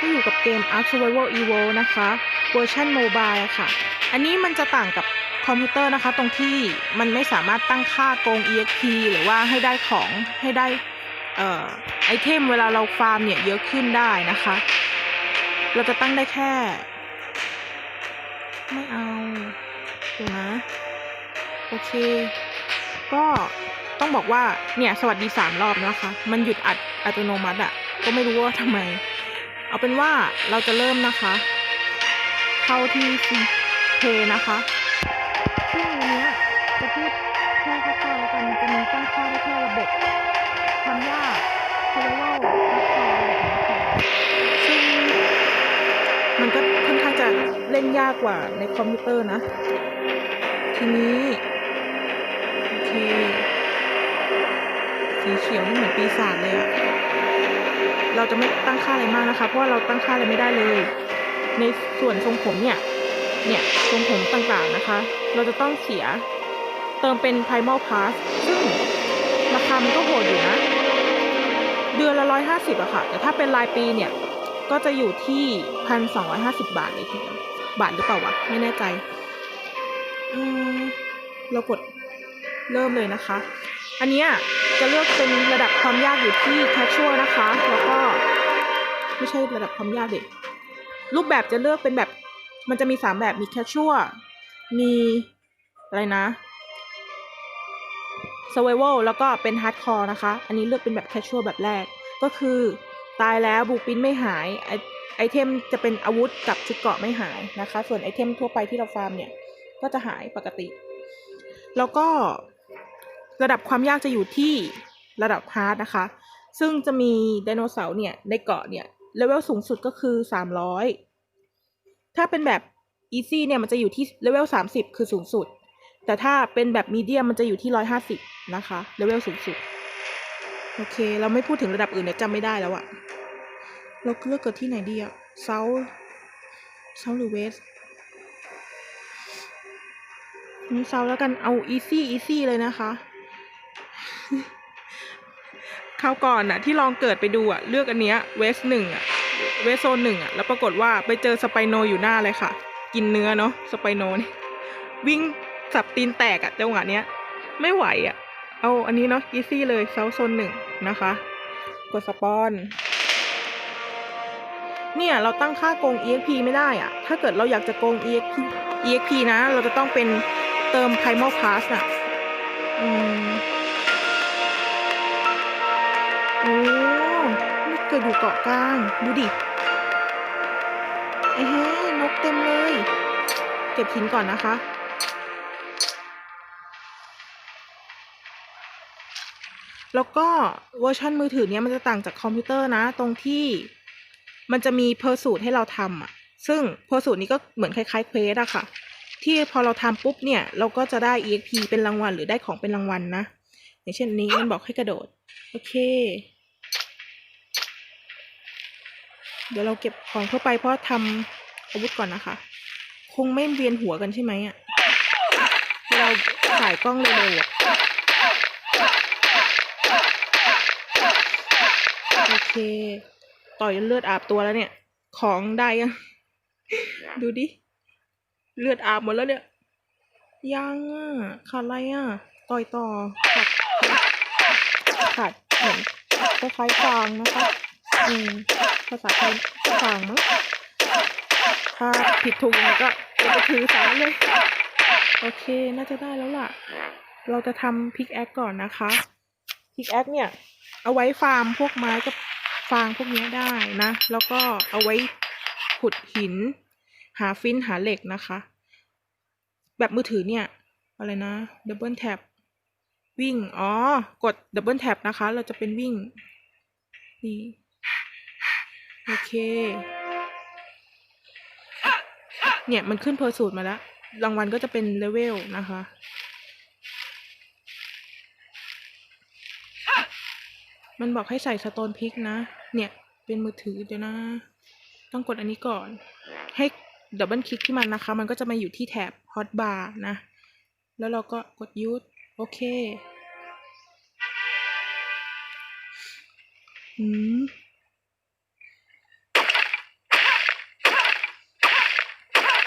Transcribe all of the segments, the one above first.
ก็อยู่กับเกม Ark Survival Evo นะคะเวอร์ชันโมบายค่ะ อันนี้มันจะต่างกับคอมพิวเตอร์นะคะ ตรงที่มันไม่สามารถตั้งค่าโกง EXP หรือว่าให้ได้ของให้ได้เอ่อไอเทมเวลาเราฟาร์มเนี่ยเยอะขึ้นได้นะคะ เราจะตั้งได้แค่ ไม่เอาดูนะ โอเค ก็ต้องบอกว่าเนี่ย สวัสดีสามรอบนะคะ มันหยุดอัดอัตโนมัติอะ่ะ ก็ไม่รู้ว่าทำไม เอาเป็นว่าเราจะเริ่มนะคะ เข้าที่ซีเพนะคะ ซึ่งอันนี้จะพูดแค่คร่าวๆแล้วกันจะมีตั้งค่าได้แค่ระบบคำว่า survival และคออะไรอย่างเงี้ค่ะซึ่งมันก็ค่อนข้างจะเล่นยากกว่าในคอมพิวเตอร์นะ ทีนี้โอเคสีเขียวนี่เหมือนปีศาจเลยอะ เราจะไม่ตั้งค่าอะไรมากนะคะ เพราะว่าเราตั้งค่าอะไรไม่ได้เลย ในส่วนทรงผมเนี่ย เนี่ยทรงผมต่างๆนะคะ เราจะต้องเสียเติมเป็น primal pass ซึ่งราคามันก็โหดอยู่นะ เดือนละร้อยห้าสิบอะค่ะ แต่ถ้าเป็นรายปีเนี่ย ก็จะอยู่ที่พันสองร้อยห้าสิบาทเลยทีเดียวบาทหรือเปล่าวะ ไม่แน่ใจอืมเรากดเริ่มเลยนะคะ อันนี้จะเลือกเป็นระดับความยากอยู่ที่ casual นะคะ แล้วก็ไม่ใช่ระดับความยากเด็กรูปแบบจะเลือกเป็นแบบมันจะมีสามแบบมี casual มีอะไรนะ survival แล้วก็เป็น hardcore นะคะ อันนี้เลือกเป็นแบบ casual แบบแรก ก็คือตายแล้วบูปินไม่หายไอไอเทมจะเป็นอาวุธกับชุดเกราะไม่หายนะคะ ส่วนไอเทมทั่วไปที่เราฟาร์มเนี่ย ก็จะหายปกติ แล้วก็ ระดับความยากจะอยู่ที่ระดับฮาร์ดนะคะ ซึ่งจะมีไดโนเสาร์เนี่ยในเกาะเนี่ยเลเวลสูงสุดก็คือสามร้อยถ้าเป็นแบบอีซี่เนี่ยมันจะอยู่ที่เลเวลสามสิบคือสูงสุด แต่ถ้าเป็นแบบมีเดียมมันจะอยู่ที่ร้อยห้าสิบนะคะเลเวลสูงสุด โอเค เราไม่พูดถึงระดับอื่นเนี่ยจำไม่ได้แล้วอะเราเลือกเกิดที่ไหนดีอะเซาเซาหรือเวสนี่เซาแล้วกันเอาอีซี่อีซี่เลยนะคะ คราวก่อนน่ะ ที่ลองเกิดไปดูอะ เลือกอันเนี้ยเวสหนึ่งอะ เวสโซนหนึ่งอะ แล้วปรากฏว่าไปเจอสไปโนอยู่หน้าเลยค่ะ กินเนื้อเนาะสไปโนนี่วิ่งสับตีนแตกอะจังหวะเนี้ย ไม่ไหวอะ เอาอันนี้เนาะอีซี่เลยเซาโซนหนึ่งนะคะ กดสปอน เนี่ย เราตั้งค่าโกง EXP ไม่ได้อะถ้าเกิดเราอยากจะโกง EXP EXP นะ เราจะต้องเป็นเติม Primal Pass อะอืม อ้นี่เกิดอยู่เกาะกลาง ดูดิเอ้เฮ้นกเต็มเลย เก็บหินก่อนนะคะ แล้วก็เวอร์ชันมือถือเนี้ยมันจะต่างจากคอมพิวเตอร์นะ ตรงที่มันจะมีเพอร์สูตรให้เราทำอะ ซึ่งเพอร์สูตรนี้ก็เหมือนคล้ายๆเควสอะค่ะ ที่พอเราทำปุ๊บเนี่ย เราก็จะได้ EXP เป็นรางวัลหรือได้ของเป็นรางวัลนะ อย่างเช่นนี้มันบอกให้กระโดด โอเค เดี๋ยวเราเก็บของเข้าไปเพราะทำอาวุธก่อนนะคะ คงไม่เวียนหัวกันใช่ไหมอะเราถ่ายกล้องเร็วๆอะโอเค ต่อยจนเลือดอาบตัวแล้วเนี่ย ของได้ยัง ดูดิ เลือดอาบหมดแล้วเนี่ย ยังอะขาดอะไรอะ ต่อยต่อ ขาดขาดเหมือนคล้ายๆฟางนะคะ อืม ภาษาไทยฟางมั้งถ้าผิดถูกยังไงก็ไปถือสาเลย โอเค น่าจะได้แล้วล่ะ เราจะทำพิกแอคก่อนนะคะพิกแอคเนี่ย เอาไว้ฟาร์มพวกไม้กับฟางพวกนี้ได้นะ แล้วก็เอาไว้ขุดหิน หาฟินหาเหล็กนะคะ แบบมือถือเนี่ย อะไรนะดับเบิลแท็บวิ่ง อ๋อ กดดับเบิลแท็บนะคะ เราจะเป็นวิ่ง นี่ โอเค เนี่ยมันขึ้นเพอร์สูตรมาแล้ว รางวัลก็จะเป็นเลเวลนะคะ มันบอกให้ใส่สโตนพิกนะ เนี่ยเป็นมือถือเดี๋ยวนะ ต้องกดอันนี้ก่อน ให้ดับเบิลคลิกที่มันนะคะ มันก็จะมาอยู่ที่แถบฮอตบาร์นะ แล้วเราก็กดยูสโอเค อืม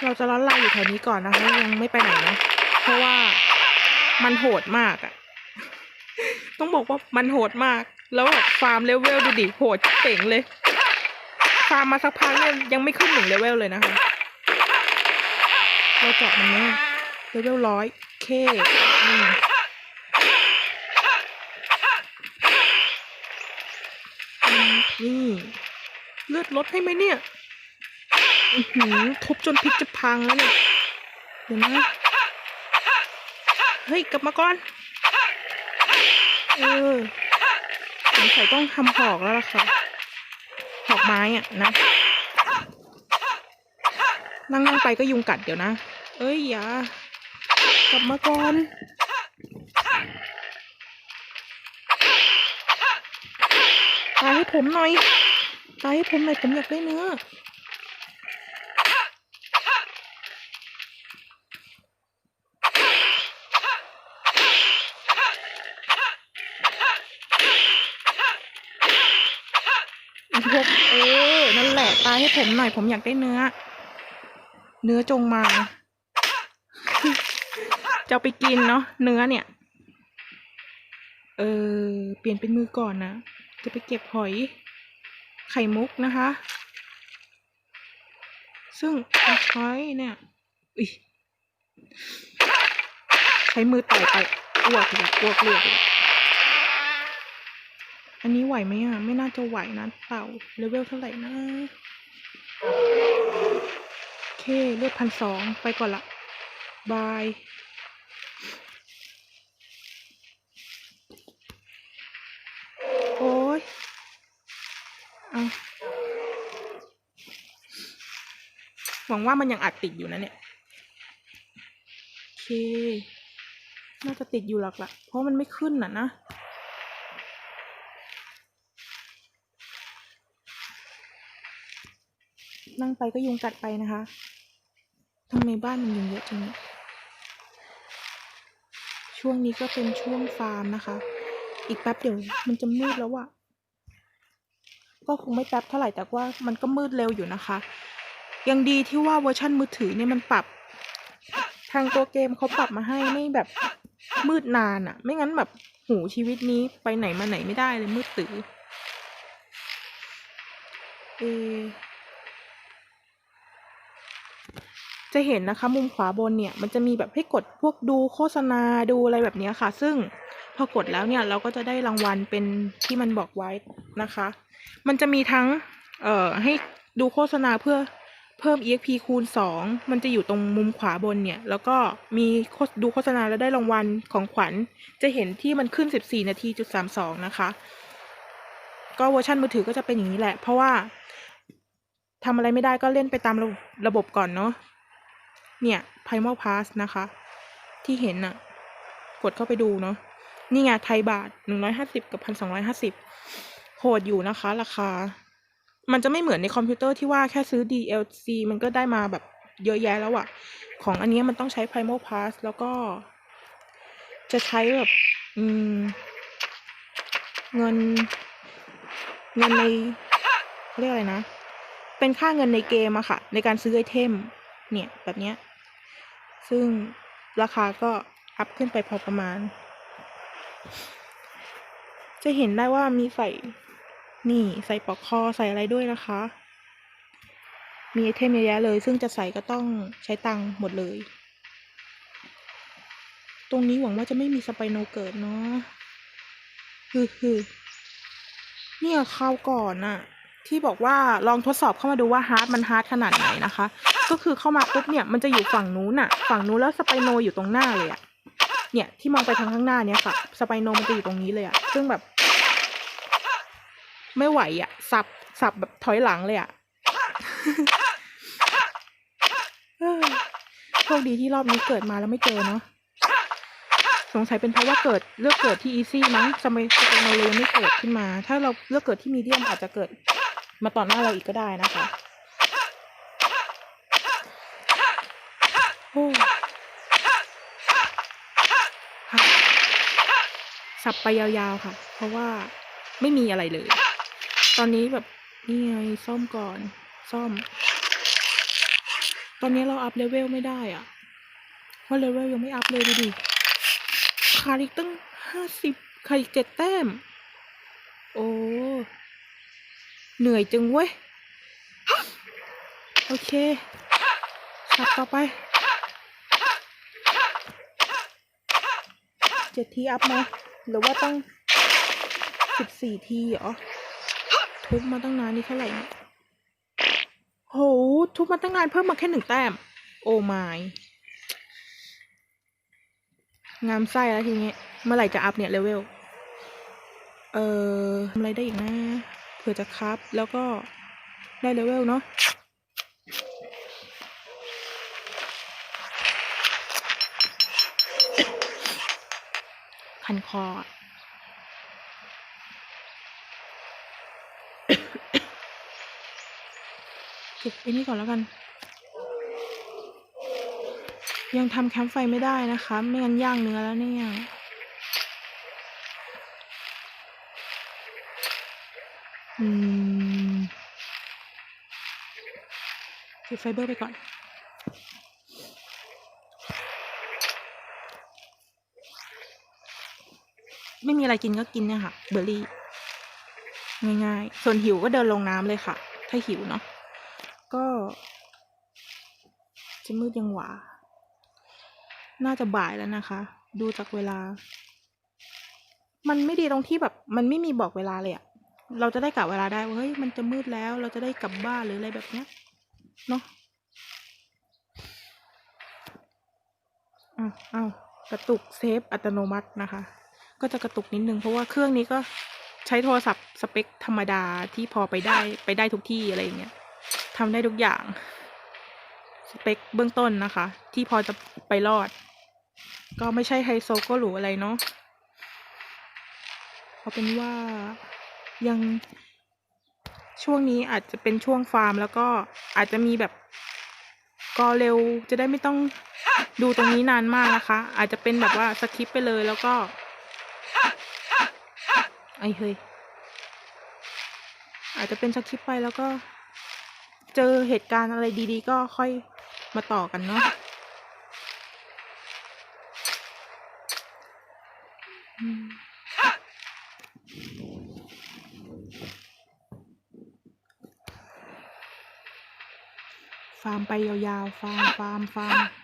เราจะล้อนลายอยู่แถวนี้ก่อนนะคะยังไม่ไปไหนนะเพราะว่ามันโหดมากอะต้องบอกว่ามันโหดมาก แล้วแบบฟาร์มเลเวลดูดิโหดเป่งเลย ฟาร์มมาสักพักเนี่ยยังไม่ขึ้นหนึ่งเลเวลเลยนะคะเราเจาะมันเนี่ยเลเวลร้อยเคนี่เลือดลดให้ไหมเนี่ย หือทุบจนพริกจะพังแล้วเนี่ยเดี๋ยวนะเฮ้ยกลับมาก่อนเออสงสัยต้องทำหอกแล้วล่ะค่ะหอกไม้อะนะนั่งนั่งไปก็ยุงกัดเดี๋ยวนะ เอ้ยอย่ากลับมาก่อนตายให้ผมหน่อยตายให้ผมหน่อยผมอยากได้เนื้อกหกเออ นั่นแหละตาให้ผมหน่อย ผมอยากได้เนื้อ เนื้อจงมา จะไปกินเนาะเนื้อเนี่ย เออเปลี่ยนเป็นมือก่อนนะ จะไปเก็บหอยไข่มุกนะคะ ซึ่งเอาใช้เนี่ยอยใช้มือต่อยไปอ้วกเลยอ้วกเลือดเลยอันนี้ไหวไหมอะ ไม่น่าจะไหวนะ เต่าเลเวลเท่าไหร่นะ โอเคเลือดพันสองไปก่อนละบายโอ้ยเอาหวังว่ามันยังอัดติดอยู่นะเนี่ย โอเค น่าจะติดอยู่หลักละเพราะมันไม่ขึ้นน่ะนะ นั่งไปก็ยุงกัดไปนะคะทำไมบ้านมันยุงเยอะจังช่วงนี้ก็เป็นช่วงฟาร์มนะคะ อีกแป๊บเดี๋ยวมันจะมืดแล้วอะก็คงไม่แป๊บเท่าไหร่แต่ว่ามันก็มืดเร็วอยู่นะคะ ยังดีที่ว่าเวอร์ชันมือถือเนี่ยมันปรับ ทางตัวเกมเขาปรับมาให้ไม่แบบมืดนานอะไม่งั้นแบบหูชีวิตนี้ไปไหนมาไหนไม่ได้เลยมืดตื้อเอ จะเห็นนะคะมุมขวาบนเนี่ยมันจะมีแบบให้กดพวกดูโฆษณาดูอะไรแบบนี้ค่ะ ซึ่งพอกดแล้วเนี่ยเราก็จะได้รางวัลเป็นที่มันบอกไว้นะคะ มันจะมีทั้งเอ่อให้ดูโฆษณาเพื่อเพิ่ม EXP คูณ 2 มันจะอยู่ตรงมุมขวาบนเนี่ย แล้วก็มีดูโฆษณาแล้วได้รางวัลของขวัญ จะเห็นที่มันขึ้น 14 นาทีจุด32 นะคะ ก็เวอร์ชันมือถือก็จะเป็นอย่างนี้แหละ เพราะว่าทำอะไรไม่ได้ก็เล่นไปตามระบบก่อนเนาะ เนี่ย Primal Pass นะคะ ที่เห็นน่ะกดเข้าไปดูเนาะนี่ไงไทยบาทหนึ่งร้อยห้าสิบกับพันสองร้อยห้าสิบโหดอยู่นะคะ ราคา มันจะไม่เหมือนในคอมพิวเตอร์ที่ว่าแค่ซื้อ DLC มันก็ได้มาแบบเยอะแยะแล้วอะของอันเนี้ยมันต้องใช้ Primal Pass แล้วก็ จะใช้แบบ อืม เงิน เงินในเขาเรียกอะไรนะ เป็นค่าเงินในเกมอะค่ะ ในการซื้อไอเทม เนี่ย แบบเนี้ย ซึ่งราคาก็อัพขึ้นไปพอประมาณ จะเห็นได้ว่ามีใส่นี่ใส่ปลอกคอใส่อะไรด้วยนะคะ มีไอเทมเยอะแยะเลย ซึ่งจะใส่ก็ต้องใช้ตังค์หมดเลย ตรงนี้หวังว่าจะไม่มีสไปโนเกิดเนาะคือคือเนี่ยคราวก่อนน่ะ ที่บอกว่าลองทดสอบเข้ามาดูว่าฮาร์ดมันฮาร์ดขนาดไหนนะคะ ก็คือเข้ามาปุ๊บเนี่ยมันจะอยู่ฝั่งนู้นน่ะฝั่งนู้นแล้วสไปโนอยู่ตรงหน้าเลยอะเนี่ยที่มองไปทางข้างหน้าเนี่ยค่ะ สไปโนมันจะอยู่ตรงนี้เลยอะซึ่งแบบ ไม่ไหวอะสับสับแบบถอยหลังเลยอะเอ้อคดีที่รอบนี้เกิดมาแล้วไม่เจอเนาะสงสัยเป็นเพราะว่าเกิดเลือกเกิดที่อีซี่มั้งทำไมสเปโนเลยไม่เกิดขึ้นมา ถ้าเราเลือกเกิดที่มีเดียมอาจจะเกิด มาต่อหน้าเราอีกก็ได้นะคะโอ้ค่ะสับไปยาวๆค่ะ เพราะว่าไม่มีอะไรเลย ตอนนี้แบบนี่ไงซ่อมก่อน ซ่อม ตอนนี้เราอัพเลเวลไม่ได้อะเพราะเลเวลยังไม่อัพเลยดูดิขาดอีกตั้งห้าสิบขาดอีกเจ็ดแต้ม โอ้ เหนื่อยจังเว้ย โอเคสับต่อไป เจ็ดทีอัพไหมหรือว่าต้องสิบสี่ทีเหรอ ทุบมาตั้งนานนี่เท่าไหร่โห ทุบมาตั้งนานเพิ่มมาแค่หนึ่งแต้ม โอ้ไม่งามไส้แล้วทีนี้ เมื่อไหร่จะอัพเนี่ยเลเวล เอ่อทำอะไรได้อีกนะ เผื่อจะครับแล้วก็ได้เลเวลเนาะคันคอเก็บไอ้นี่ก่อนแล้วกัน ยังทำแคมป์ไฟไม่ได้นะคะ ไม่งั้นย่างเนื้อแล้วเนี่ย อืมเก็บไฟเบอร์ไปก่อน ไม่มีอะไรกินก็กินเนี่ยค่ะ เบอร์รี่ ง่ายๆ ส่วนหิวก็เดินลงน้ำเลยค่ะ ถ้าหิวเนาะ ก็ จะมืดยังหวา น่าจะบ่ายแล้วนะคะ ดูจากเวลา มันไม่ดีตรงที่แบบ มันไม่มีบอกเวลาเลยอะ เราจะได้กะเวลาได้ว่าเฮ้ยมันจะมืดแล้วเราจะได้กลับบ้านหรืออะไรแบบเนี้ยเนาะอ้าวอ้าวกระตุกเซฟอัตโนมัตินะคะ ก็จะกระตุกนิดนึงเพราะว่าเครื่องนี้ก็ใช้โทรศัพท์สเปคธรรมดาที่พอไปได้ไปได้ทุกที่อะไรอย่างเงี้ยทำได้ทุกอย่างสเปคเบื้องต้นนะคะ ที่พอจะไปรอด ก็ไม่ใช่ไฮโซก็หรูอะไรเนาะเอาเป็นว่า ยังช่วงนี้อาจจะเป็นช่วงฟาร์ม แล้วก็อาจจะมีแบบกอเร็วจะได้ไม่ต้องดูตรงนี้นานมากนะคะ อาจจะเป็นแบบว่าสคิปไปเลยแล้วก็ไอ้เฮ้ยอาจจะเป็นสคิปไปแล้วก็ เจอเหตุการณ์อะไรดีๆ ก็ค่อยมาต่อกันเนาะอืมฟาร์ม ไปยาวๆฟาร์มฟาร์มฟาร์ม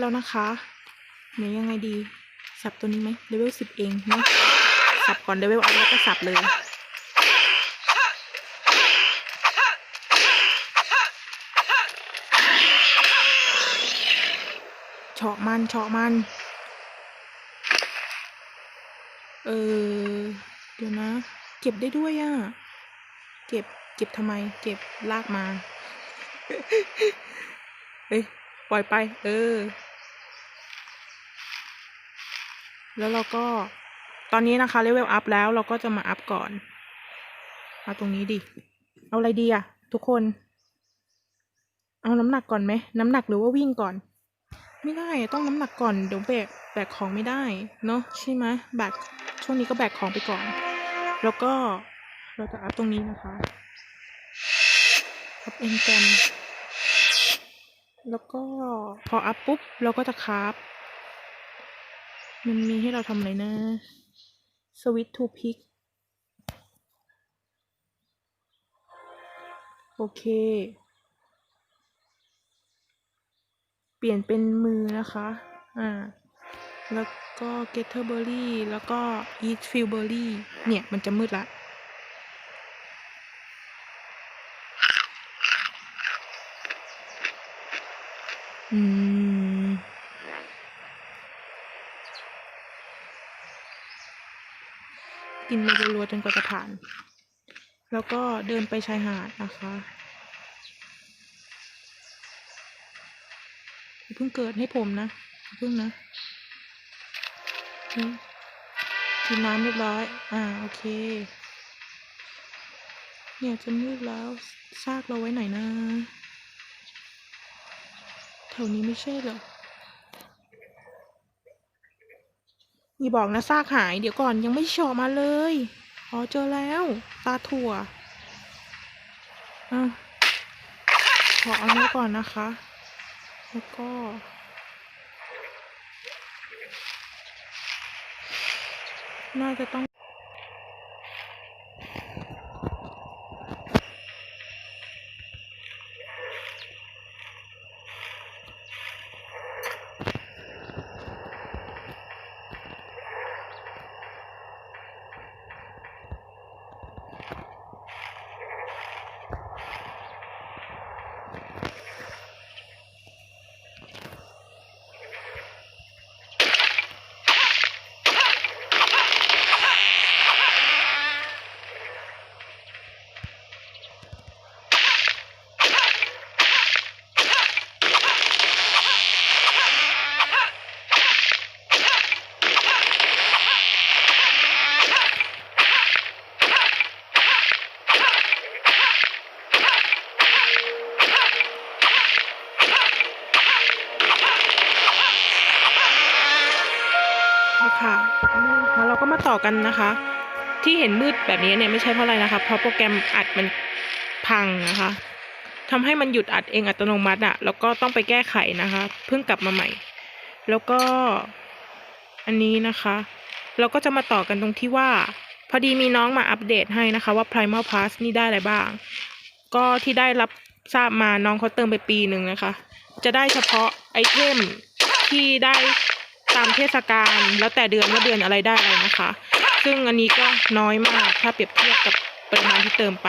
แล้วนะคะไหนยังไงดี สับตัวนี้ไหมเลเวลสิบเองเนาะสับก่อนเลเวลอัพแล้วก็สับเลยเฉาะมันเฉาะมัน เออ เดี๋ยวนะ เก็บได้ด้วยอะ่ะ เก็บ เก็บทำไม เก็บลากมาเอ้ย ปล่อยไป เออ แล้วเราก็ตอนนี้นะคะเลเวลอัพแล้วเราก็จะมาอัพก่อน เอาตรงนี้ดิ เอาอะไรดีอะทุกคน เอาน้ำหนักก่อนไหม น้ำหนักหรือว่าวิ่งก่อน ไม่ได้ต้องน้ำหนักก่อนเดี๋ยวแบกแบกของไม่ได้เนาะใช่ไหมแบกช่วงนี้ก็แบกของไปก่อน แล้วก็เราจะอัพตรงนี้นะคะอัพเอ็นแกนแล้วก็พออัพปุ๊บเราก็จะคราฟ มันมีให้เราทำอะไรนะสวิตทูพิกโอเค เปลี่ยนเป็นมือนะคะ อ่า แล้วก็ Getterberry แล้วก็ Eat Filberry เนี่ย มันจะมืดละ อืม กินไปรัวๆจนกว่าจะผ่าน แล้วก็เดินไปชายหาดนะคะเพิ่งเกิดให้ผมนะเพิ่งนะกินน้ำเรียบร้อย อ่า โอเค เนี่ยจะมืดแล้ว ซากเราไว้ไหนนะ แถวนี้ไม่ใช่เหรอ อย่าบอกนะซากหาย เดี๋ยวก่อนยังไม่ชว์มาเลยอ๋อเจอแล้ว ตาถั่วอะขอเอาเนี้ก่อนนะคะ แล้วก็ น่าจะต้อง ค่ะแล้วเราก็มาต่ อกันนะคะ ที่เห็นมืดแบบนี้เนี่ยไม่ใช่เพราะอะไรนะคะ เพราะโปรแกรมอัดมันพังนะคะทำให้มันหยุดอัดเองอัตโนมัติอะแล้วก็ต้องไปแก้ไขนะคะ เพิ่งกลับมาใหม่ แล้วก็อันนี้นะคะ เราก็จะมาต่อกันตรงที่ว่า พอดีมีน้องมาอัปเดตให้นะคะว่า Primal Pass นี่ได้อะไรบ้าง ก็ที่ได้รับทราบมาน้องเขาเติมไปปีหนึ่งนะคะ จะได้เฉพาะไอเทมที่ได้ ตามเทศกาลแล้วแต่เดือนว่าเดือนอะไรได้อะไรนะคะ ซึ่งอันนี้ก็น้อยมากถ้าเปรียบเทียบกับปริมาณที่เติมไป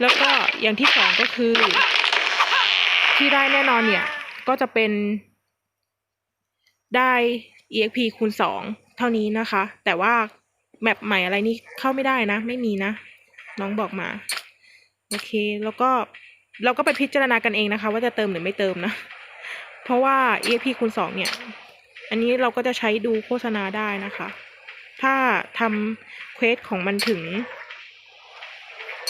แล้วก็อย่างที่สองก็คือ ที่ได้แน่นอนเนี่ย ก็จะเป็น ได้ exp คูณสองเท่านี้นะคะ แต่ว่าแมปใหม่อะไรนี่เข้าไม่ได้นะ ไม่มีนะ น้องบอกมาโอเค แล้วก็เราก็ไปพิจารณากันเองนะคะ ว่าจะเติมหรือไม่เติมนะ เพราะว่า exp คูณสองเนี่ย อันนี้เราก็จะใช้ดูโฆษณาได้นะคะ ถ้าทำเควสของมันถึง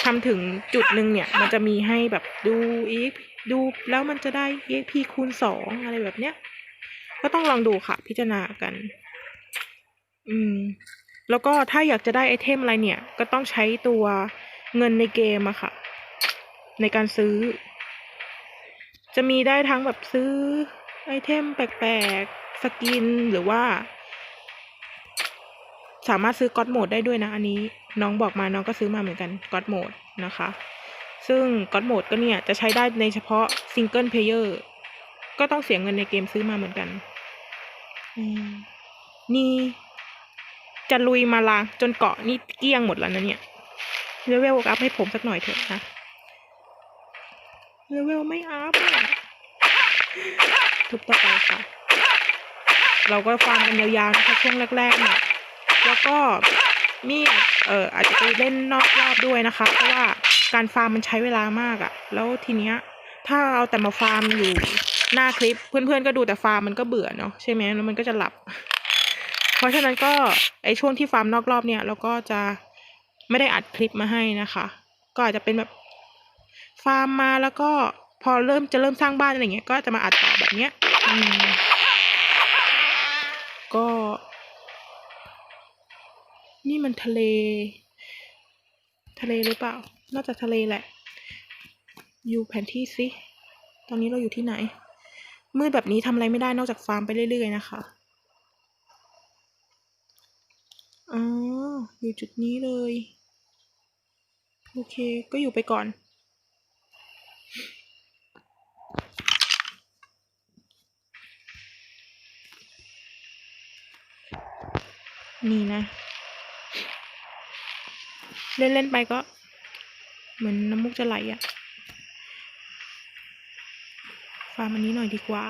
ทำถึงจุดหนึ่งเนี่ย มันจะมีให้แบบดูอีกดูแล้วมันจะได้ exp คูณสองอะไรแบบเนี้ย ก็ต้องลองดูค่ะ พิจารณากัน อืม แล้วก็ถ้าอยากจะได้ไอเทมอะไรเนี่ย ก็ต้องใช้ตัวเงินในเกมอะค่ะ ในการซื้อ จะมีได้ทั้งแบบซื้อไอเทมแปลกๆ สกินหรือว่า สามารถซื้อก็ d โหมดได้ด้วยนะ อันนี้น้องบอกมาน้องก็ซื้อมาเหมือนกันก็ d โหมดนะคะ ซึ่งก็ d โหมดก็เนี่ย จะใช้ได้ในเฉพาะซิงเกิลเพลเยอร์ก็ต้องเสียเงินในเกมซื้อมาเหมือนกันนี่จะลุยมาลางจนเกาะนี่เกี้ยงหมดแล้วนะเนี่ยเลเวลอัพให้ผมสักหน่อยเถอะนะเลเวลไม่อัพอะทุบต่อไปค่ะ เราก็ฟาร์มกันยาวๆนะคะช่วงแรกๆเนี่ยแล้วก็มีเอ่ออาจจะไปเล่นนอกรอบด้วยนะคะ เพราะว่าการฟาร์มมันใช้เวลามากอะแล้วทีเนี้ยถ้าเอาแต่มาฟาร์มอยู่หน้าคลิปเพื่อนๆก็ดูแต่ฟาร์มมันก็เบื่อเนาะใช่ไหมแล้วมันก็จะหลับ เพราะฉะนั้นก็ไอช่วงที่ฟาร์มนอกรอบเนี่ย เราก็จะไม่ได้อัดคลิปมาให้นะคะ ก็อาจจะเป็นแบบฟาร์มมาแล้วก็พอเริ่มจะเริ่มสร้างบ้านอะไรเงี้ยก็จะมาอัดต่อแบบเนี้ยอืม ก็ นี่มันทะเล ทะเลหรือเปล่า น่าจะทะเลแหละ อยู่แผนที่สิ ตอนนี้เราอยู่ที่ไหน มืดแบบนี้ทำอะไรไม่ได้นอกจากฟาร์มไปเรื่อยๆนะคะ อ๋อ อยู่จุดนี้เลย โอเค ก็อยู่ไปก่อนนี่นะ เล่นเล่นๆไปก็ เหมือนน้ำมูกจะไหลอะฟาร์มอันนี้หน่อยดีกว่า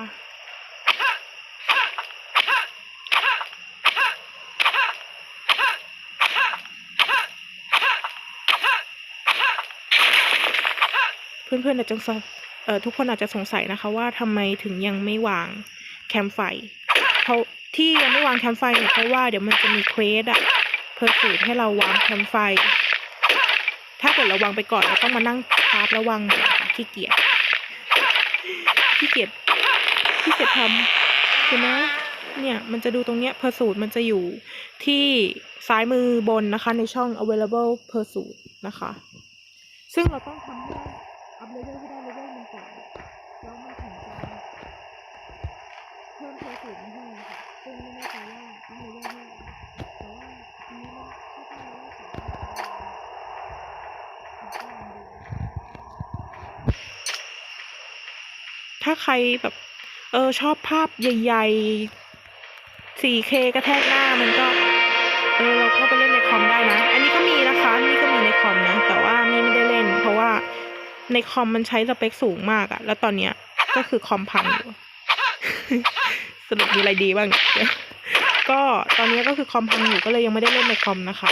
เพื่อนๆอาจจะสงเอ่อทุกคนอาจจะสงสัยนะคะว่าทำไมถึงยังไม่วางแคมไฟเพราะที่ยังไม่วางแคมไฟเนี่ยเพราะว่าเดี๋ยวมันจะมีเควสอะเพื่อสูตให้เราวางแคมไฟ ถ้าเกิดระวังไปก่อนเราต้องมานั่งคาระวังค่ะขี้เกียจขี้เกียจขี้เกียจทำเห็นไหมเนี่ยมันจะดูตรงเนี้ยเพอร์สูตรมันจะอยู่ที่ซ้ายมือบนนะคะ ในช่อง available per s u i t นะคะ ซึ่งเราต้องทำให้อัพเลเวลให้ได้เลเวลมันก่อนแล้วมันถึงจะเพิ่มเพอร์สูตรมาให้ค่ะซึ่งไม่แน่ใจว่าอัพเลเวลเท่าไหร่แต่ว่าอันนี้มันที่ตั้งเลเวลสองแล้วก็ลองดู ถ้าใครแบบ เออชอบภาพใหญ่ๆ 4K กระแทกหน้ามันก็ เออเราเข้าไปเล่นในคอมได้นะ อันนี้ก็มีนะคะนี่ก็มีในคอมนะ แต่ว่านี่ไม่ได้เล่น เพราะว่าในคอมมันใช้สเปคสูงมากอะแล้วตอนเนี้ยก็คือคอมพังอยู่สรุปมีอะไรดีบ้าง ก็ตอนนี้ก็คือคอมพังอยู่ก็เลยยังไม่ได้เล่นในคอมนะคะ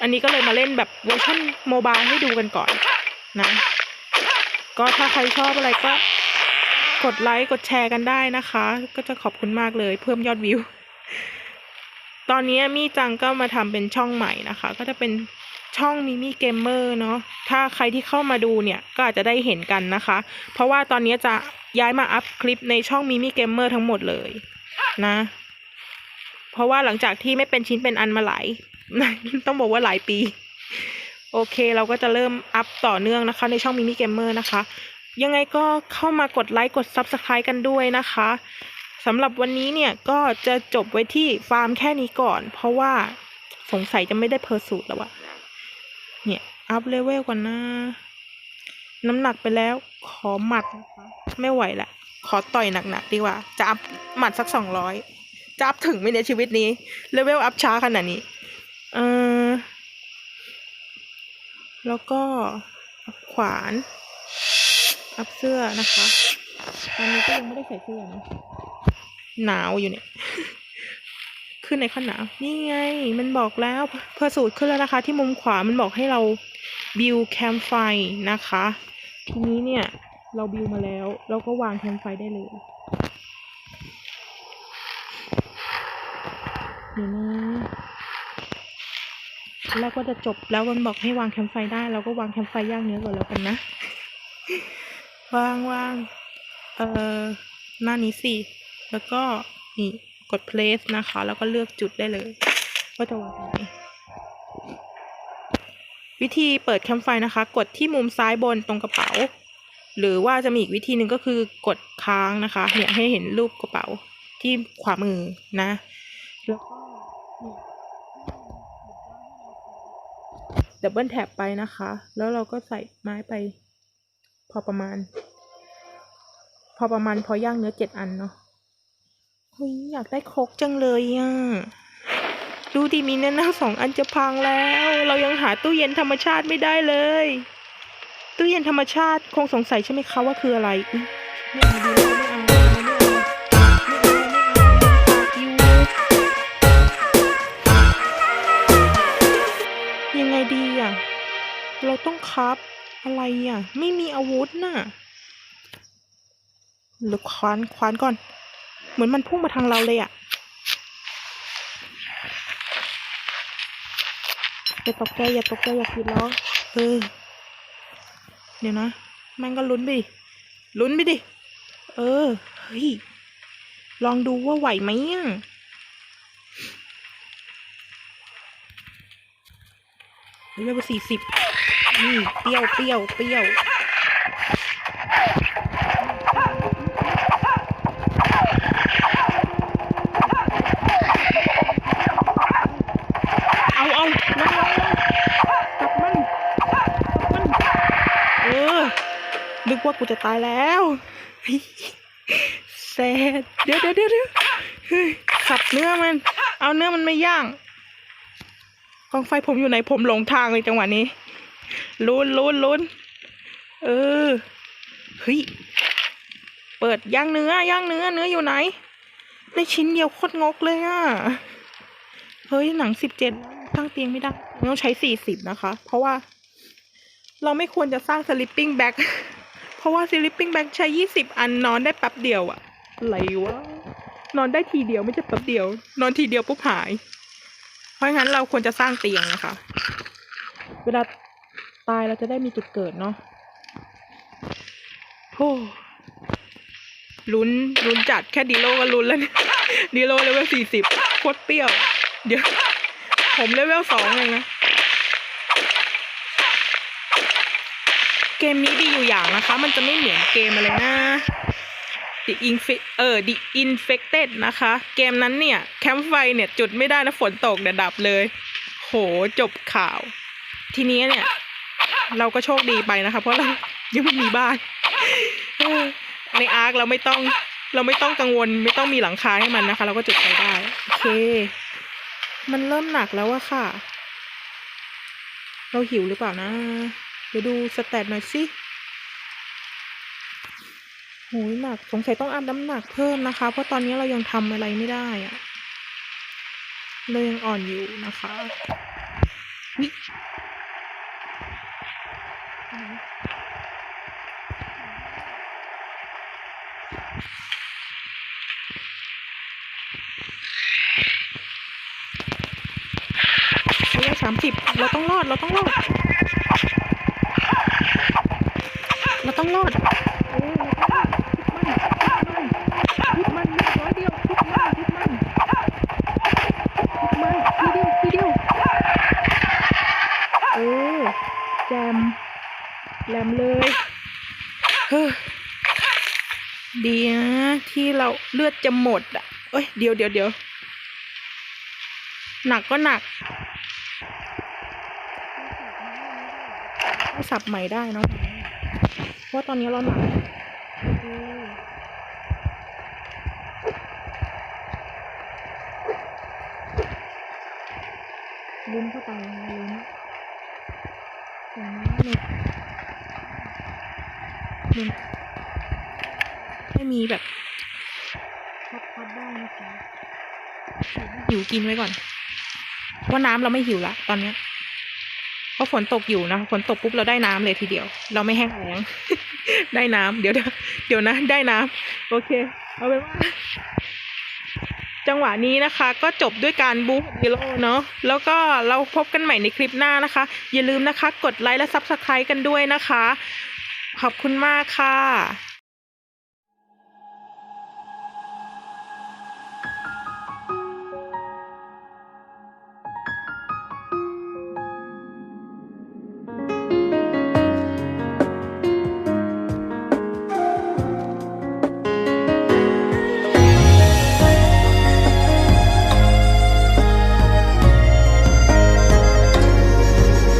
อันนี้ก็เลยมาเล่นแบบเวอร์ชันโมบายให้ดูกันก่อนนะ ก็ถ้าใครชอบอะไรก็กดไลค์กดแชร์กันได้นะคะ ก็จะขอบคุณมากเลยเพิ่มยอดวิว ตอนนี้มี่จังก็มาทำเป็นช่องใหม่นะคะ ก็จะเป็นช่องมิมี่เกมเมอร์เนาะถ้าใครที่เข้ามาดูเนี่ยก็อาจจะได้เห็นกันนะคะ เพราะว่าตอนนี้จะย้ายมาอัพคลิปในช่องมิมี่เกมเมอร์ทั้งหมดเลยนะ เพราะว่าหลังจากที่ไม่เป็นชิ้นเป็นอันมาหลาย ต้องบอกว่าหลายปี โอเคเราก็จะเริ่มอัพต่อเนื่องนะคะ ในช่องมิมี่เกมเมอร์นะคะ ยังไงก็เข้ามากดไลค์กด Subscribe กันด้วยนะคะสำหรับวันนี้เนี่ยก็จะจบไว้ที่ฟาร์มแค่นี้ก่อน เพราะว่าสงสัยจะไม่ได้เพอร์สูตรแล้วอะเนี่ย อัพเลเวลก่อนนะ น้ำหนักไปแล้ว ขอหมัดไม่ไหวละ ขอต่อยหนักๆดีกว่า จะอัพหมัดสักสองร้อยจะอัพถึงไหมในยชีวิตนี้เลเวลอัพช้าขนาดนี้ เออ แล้วก็ขวาน อัพเสื้อนะคะ ตอนนี้ก็ยังไม่ได้ใส่เสื้อนะ หนาวอยู่เนี่ย ขึ้นในข้อหนาว นี่ไง มันบอกแล้วเพอสูตรขึ้นแล้วนะคะ ที่มุมขวา มันบอกให้เราบิวแคมไฟนะคะ ทีนี้เนี่ย เราบิวมาแล้ว เราก็วางแคมไฟได้เลยเดี๋ยวนะ แล้วก็จะจบแล้วมันบอกให้วางแคมไฟได้ เราก็วางแคมไฟย่างเนื้อก่อนแล้วกันนะ วางวางเอ่อหน้านี้สิ แล้วก็นี่กด place นะคะ แล้วก็เลือกจุดได้เลย ว่าจะวางตรงไหนวิธีเปิดแคมไฟนะคะ กดที่มุมซ้ายบนตรงกระเป๋า หรือว่าจะมีอีกวิธีหนึ่งก็คือกดค้างนะคะ เนี่ยให้เห็นรูปกระเป๋าที่ขวามือนะ แล้วก็ ดับเบิลแท็บไปนะคะ แล้วเราก็ใส่ไม้ไป พอประมาณ พอประมาณพอย่างเนื้อเจ็ดอันเนาะเฮ้ยอยากได้โครกจังเลยอะดูดิมีเนื้อหน้าสองอันจะพังแล้ว เรายังหาตู้เย็นธรรมชาติไม่ได้เลย ตู้เย็นธรรมชาติคงสงสัยใช่ไหมคะว่าคืออะไรอุ๊ยไม่เอาดี เราต้องครับ อะไรอะ ไม่มีอาวุธน่ะหรือควานควานก่อน เหมือนมันพุ่งมาทางเราเลยอะอย่าตกใจอย่าตกใจอย่ากรีดร้องเออ เดี๋ยวนะแม่งก็ลุ้นไปดิลุ้นไปดิ เออ เฮ้ย ลองดูว่าไหวไหมอะเลเวลสี่สิบ นี่เปรี้ยวเปรี้ยวเปรี้ยวเอาเอาลงลงลงจับมันจับมันเออนึกว่ากูจะตายแล้วแซดเดี๋ยวเดี๋ยวเดี๋ยวเดี๋ยวเฮ้ยสับเนื้อมัน เอาเนื้อมันไม่ย่างกองไฟผมอยู่ไหนผมหลงทางเลยจังหวะนี้ ลุ้นลุ้นลุ้นเออเฮ้ยเปิดย่างเนื้อย่างเนื้อเนื้ออยู่ไหนได้ชิ้นเดียวโคตรงกเลยอะเฮ้ยหนังสิบเจ็ดตั้งเตียงไม่ได้ต้องใช้สี่สิบนะคะ เพราะว่า เราไม่ควรจะสร้าง sleeping bag เพราะว่า sleeping bag ใช้ยี่สิบอันนอนได้แป๊บเดียวอะอะไรวะนอนได้ทีเดียวไม่ใช่แป๊บเดียว นอนทีเดียวปุ๊บหาย เพราะงั้นเราควรจะสร้างเตียงนะคะ เวลา ตายเราจะได้มีจุดเกิดเนาะโอ้ลุ้นลุ้นจัดแค่ดีโลก็ลุ้นแล้วเนี่ยดีโลเลเวลสี่สิบโคตรเปรี้ยว เดี๋ยว ผมเลเวลสองเองนะ เกมนี้ดีอยู่อย่างนะคะ มันจะไม่เหมือนเกมอะไรนะ The Inf เออ The Infected นะคะ เกมนั้นเนี่ย แคมป์ไฟเนี่ย จุดไม่ได้นะฝนตกเดี๋ยวดับเลย โหจบข่าว ทีนี้เนี่ย เราก็โชคดีไปนะคะ เพราะเรายังไม่มีบ้านในอาร์คเราไม่ต้องเราไม่ต้องกังวลไม่ต้องมีหลังคาให้มันนะคะ เราก็จุดไฟได้โอเค มันเริ่มหนักแล้วอะค่ะ เราหิวหรือเปล่านะเดี๋ยวดูสแตทหน่อยสิโหยหนักสงสัยต้องอัพน้ำหนักเพิ่มนะคะ เพราะตอนนี้เรายังทำอะไรไม่ได้อะเรายังอ่อนอยู่นะคะวิเรียสามสิบเราต้องรอด เราต้องรอด เราต้องรอดเออเราต้องรอดมันมันมันร้อยเดียวทุกมันทุกมันมันทีเดียวทีเดียวเออแจมแหลมเลย เฮ้อดีนะที่เราเลือดจะหมดอะ เอ้ย เดี๋ยวเดี๋ยวเดี๋ยวหนักก็หนัก สับใหม่ได้เนาะเพราะว่าตอนนี้เราหนักลุ้นเข้าไปลุ้นแต่นะหนึ่งหนึ่งให้มีแบบพัดพัดได้นะคะหิวกินไว้ก่อน เพราะน้ำเราไม่หิวละตอนเนี้ย เพราะฝนตกอยู่นะฝนตกปุ๊บเราได้น้ำเลยทีเดียว เราไม่แห้งแล้งได้น้ำเดี๋ยวเดี๋ยวเดี๋ยวนะ ได้น้ำโอเค เอาเป็นว่าจังหวะนี้นะคะ ก็จบด้วยการบู๊ฮีโร่เนาะแล้วก็เราพบกันใหม่ในคลิปหน้านะคะ อย่าลืมนะคะ กดไลค์และซับสไครต์กันด้วยนะคะ ขอบคุณมากค่ะ